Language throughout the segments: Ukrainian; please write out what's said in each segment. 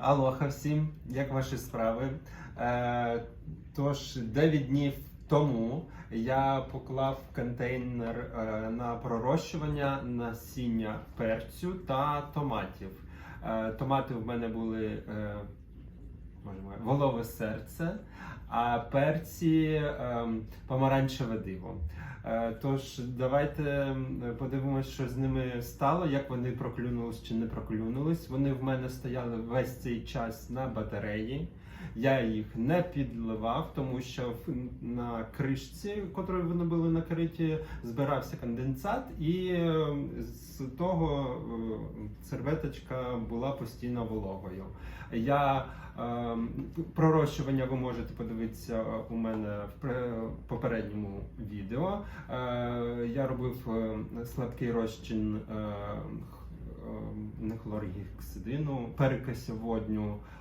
Алоха всім, як ваші справи? Е, тож 9 днів тому я поклав контейнер е, на пророщування насіння перцю та томатів. Е, томати в мене були волове серце, перці е, помаранчеве диво. Е, Тож давайте подивимося, що з ними стало, як вони проклюнулись чи не проклюнулись. Вони в мене стояли весь цей час на батареї. Я їх не підливав, тому що на кришці, котрою вони були накриті, збирався конденсат, і е, з того е, серветочка була постійно вологою. Я е, пророщування ви можете подивитися у мене в попередньому відео. Е, я робив е, слабкий розчин е, х- е, не хлоргексидину, перекисі водню е,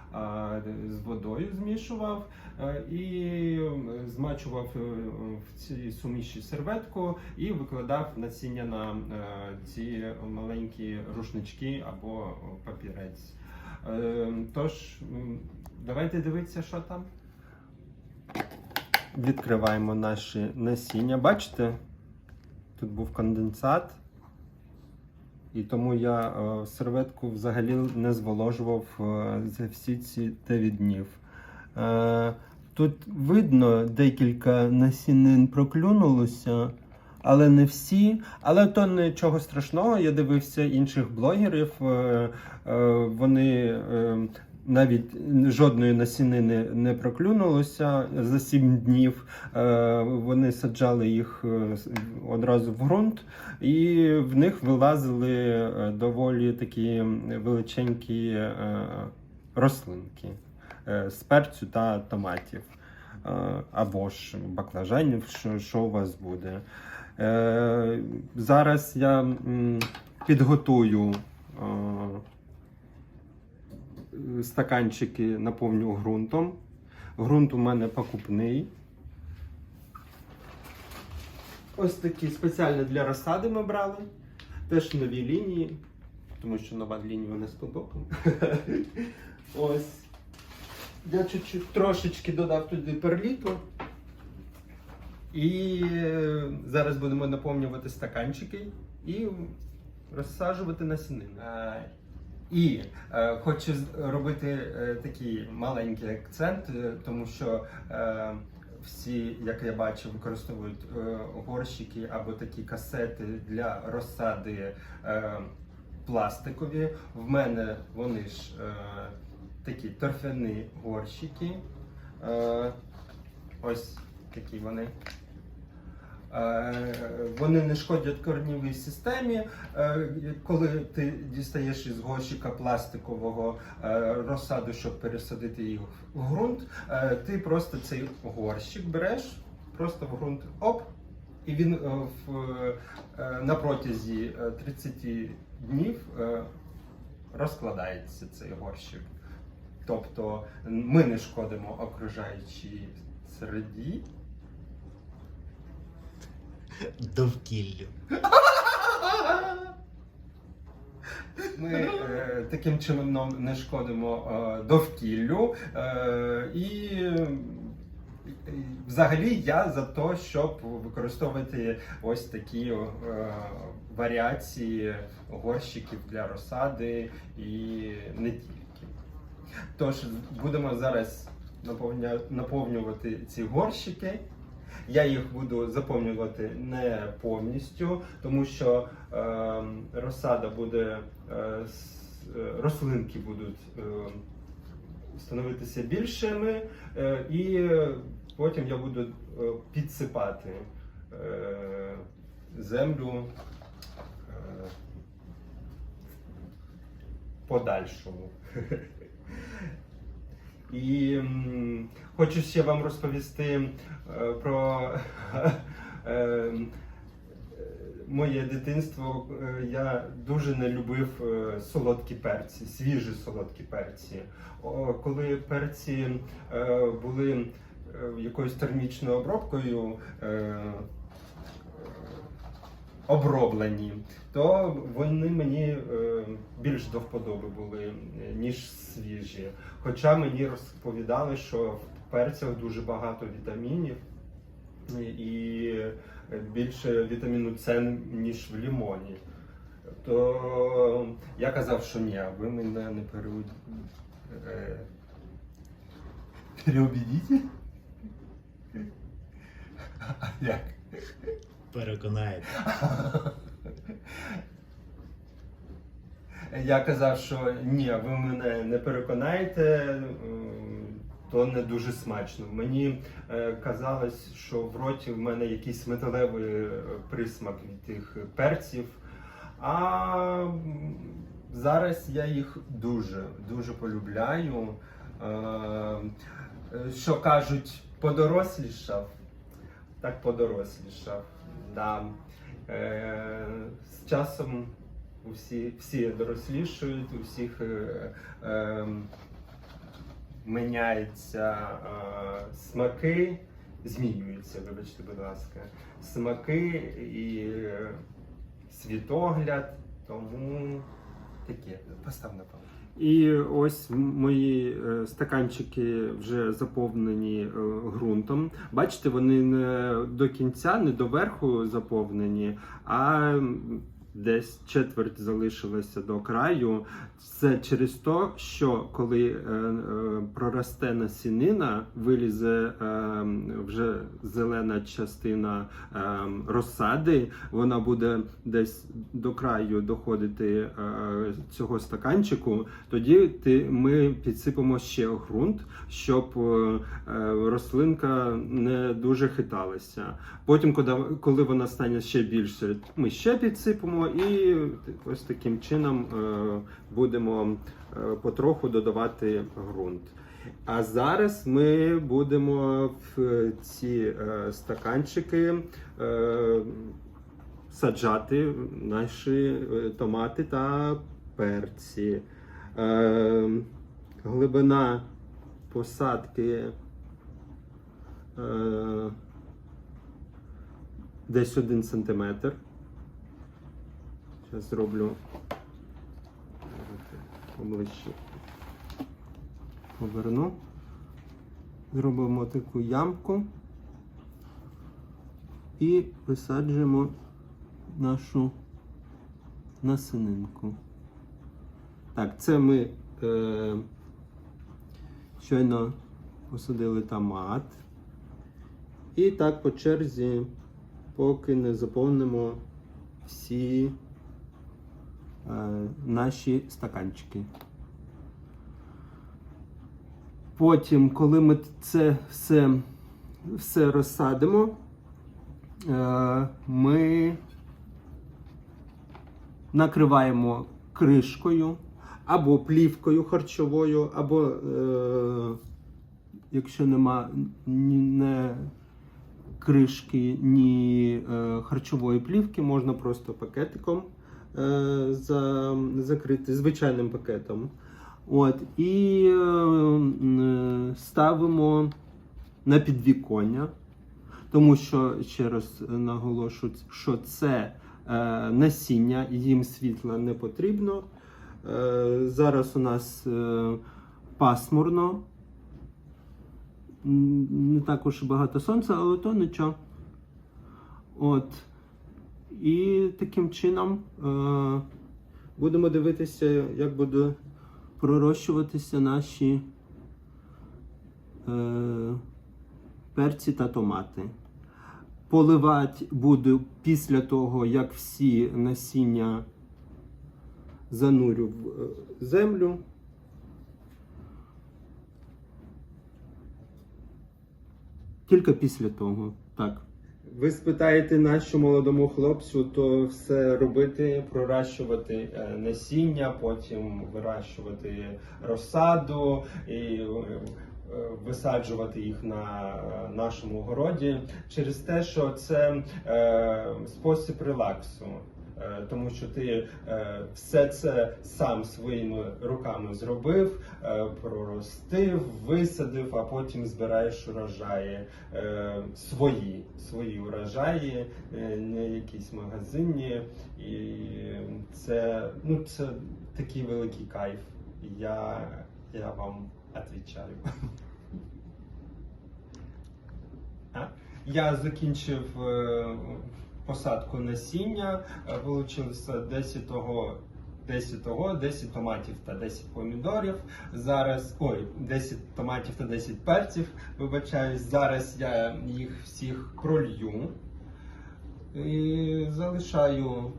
з водою змішував е, і змачував е, в цій суміші серветку і викладав насіння на е, ці маленькі рушнички або папірець. Тож, давайте дивитися, що там. Відкриваємо наші насіння. Бачите? Тут був конденсат. І тому я е, серветку взагалі не зволожував е, за всі ці 9 днів. Е, тут видно декілька насінин проклюнулося, але не всі. Але то нічого страшного. Я дивився інших блогерів. Вони навіть жодної насінини не проклюнулося за 7 днів. Е, вони саджали їх е, одразу в ґрунт, і в них вилазили е, доволі такі величенькі рослинки з перцю та томатів. Або ж баклажанів, що, що у вас буде. Е, Зараз я підготую е, стаканчики наповню ґрунтом. Ґрунт у мене покупний. Ось такі спеціально для розсади ми брали. Теж нові лінії, тому що нова лінія у нас по. Ось. Я чуть-чуть трошечки додав туди перліту. І е, зараз будемо наповнювати стаканчики і розсаджувати насінини. І е, хочу робити е, такий маленький акцент, е, тому що е, всі, як я бачу, використовують е, горщики або такі касети для розсади е, пластикові. В мене вони ж е, такі торфяні горщики. Е, ось такі вони. Е, Вони не шкодять корнівій системі. Е, Коли ти дістаєш із горщика пластикового е, розсаду, щоб пересадити їх в ґрунт, ти просто цей горщик береш, просто в ґрунт оп, і він на протязі е, 30 днів розкладається цей горщик. Тобто ми не шкодимо окружаючій середі. Довкіллю. Ми е, таким чином не шкодимо е, довкіллю. Е, і взагалі я за те, щоб використовувати ось такі е, варіації горщиків для розсади і не тільки. Тож будемо зараз наповнювати ці горщики. Я їх буду заповнювати не повністю, тому що е, розсада буде, е, е, рослинки будуть е, становитися більшими, е, і потім я буду е, підсипати е, землю е, подальшому. І хочу ще вам розповісти е, про е, моє дитинство. Е, Я дуже не любив солодкі перці, свіжі солодкі перці. Коли перці були якоюсь термічною обробкою, оброблені, то вони мені е, більш до вподоби були, е, ніж свіжі. Хоча мені розповідали, що в перцях дуже багато вітамінів і більше вітаміну С, ніж в лімоні. То я казав, що ні, ви мене не переуб... е, переубедите? Як? Переконаєте. Я казав, що ні, ви мене не переконаєте, то не дуже смачно. Мені е, казалось, що в роті в мене якийсь металевий е, присмак від тих перців. А зараз я їх дуже, дуже полюбляю. Е, Що кажуть, подорослішав, так подорослішав. Да. Е, З часом усі, всі дорослішують, у всіх е, е, міняються е, смаки, змінюються, вибачте, будь ласка, смаки і е, світогляд, тому таке. Постав на паузу. І ось мої е, стаканчики вже заповнені е, ґрунтом. Бачите, вони не до кінця, не до верху заповнені, а десь четверть залишилася до краю. Це через те, що коли е, е, проросте насінина, вилізе е, вже зелена частина е, розсади, вона буде десь до краю доходити е, цього стаканчику. Тоді ти, ми підсипемо ще ґрунт, щоб е, е, рослинка не дуже хиталася. Потім, коли, вона стане ще більше, ми ще підсипемо і ось таким чином е, будемо е, потроху додавати ґрунт. А зараз ми будемо в ці е, стаканчики саджати наші томати та перці. Глибина посадки десь один сантиметр. Зараз зроблю поближче. Поверну. Зробимо таку ямку і висаджуємо нашу насининку. Так, це ми е, щойно посадили томат. І так по черзі, поки не заповнимо всі наші стаканчики. Потім, коли ми це все, все розсадимо, е, ми накриваємо кришкою або плівкою харчовою, або, е, якщо нема ні не кришки, ні е, харчової плівки, можна просто пакетиком е, за, закрити звичайним пакетом. От, і е, ставимо на підвіконня, тому що ще раз наголошую, що це е, насіння, їм світла не потрібно. Е, зараз у нас е, пасмурно, не також багато сонця, але то нічого. От. І таким чином е, будемо дивитися, як буде пророщуватися наші е, перці та томати. Поливати буду після того, як всі насіння занурю в е, землю. Тільки після того, так. Ви спитаєте нашу молодому хлопцю, то все робити, проращувати е, насіння, потім вирощувати розсаду і е, висаджувати їх на е, нашому городі через те, що це спосіб релаксу. Е, Тому що ти е, все це сам своїми руками зробив, е, проростив, висадив, а потім збираєш урожаї свої, свої урожаї, не якісь магазинні. І це, ну, це такий великий кайф. Я, я вам відповідаю. Я закінчив посадку насіння, е, вилучилося 10 того. 10 того, 10 томатів та 10 помідорів. Зараз ой, 10 томатів та 10 перців. Вибачаюсь, зараз я їх всіх пролью і залишаю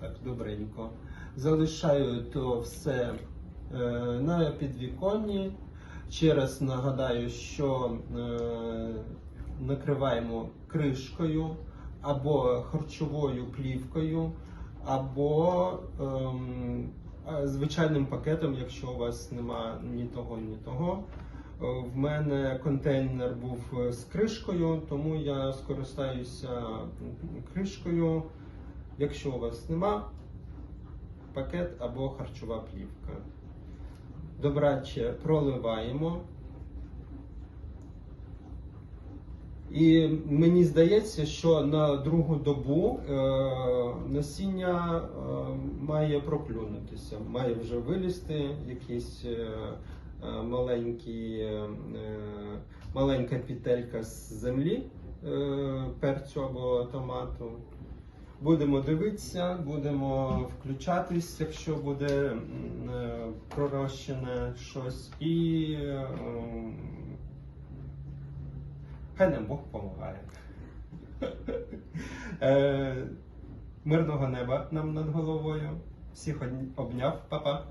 так добренько. Залишаю то все е, на підвіконні. Ще раз нагадаю, що е, накриваємо кришкою або харчовою плівкою, або ем, звичайним пакетом, якщо у вас нема ні того, ні того. Е, В мене контейнер був е, з кришкою, тому я скористаюся кришкою. Якщо у вас нема, пакет або харчова плівка. Добраче проливаємо. І мені здається, що на другу добу е, насіння е, має проклюнутися, має вже вилізти якийсь е, е, маленький, е, маленька пітелька з землі е, перцю або томату. Будемо дивитися, будемо включатись, якщо буде е, пророщене щось, і е, нам Бог допомагає. Е, Мирного неба нам над головою. Всіх обняв, Па-па.